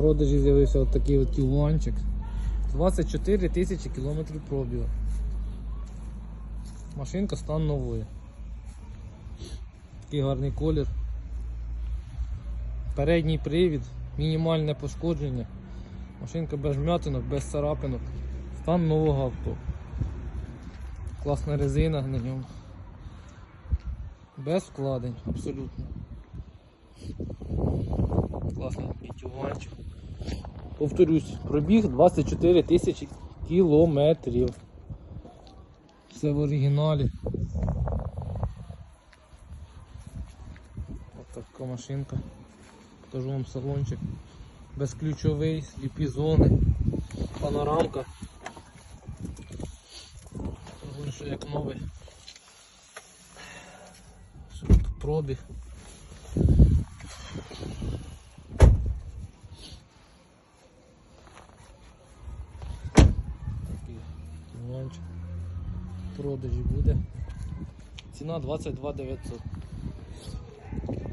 продажі з'явився от такий от тюланчик. 24 тисячі кілометрів пробігу. Машинка стан нової. Такий гарний колір. Передній привід, мінімальне пошкодження. Машинка без вмятинок, без царапинок. Стан нового авто. Класна резина на ньому. Без вкладень, абсолютно. Класний тюванчик. Повторюсь, пробіг 24 тисячі кілометрів. Все в оригіналі. Ось така машинка. Покажу вам салончик. Безключовий, сліпі зони, панорамка. Що як новий. Що тут пробіг. Такий В продажі буде. Ціна 22 900. Звертайтеся.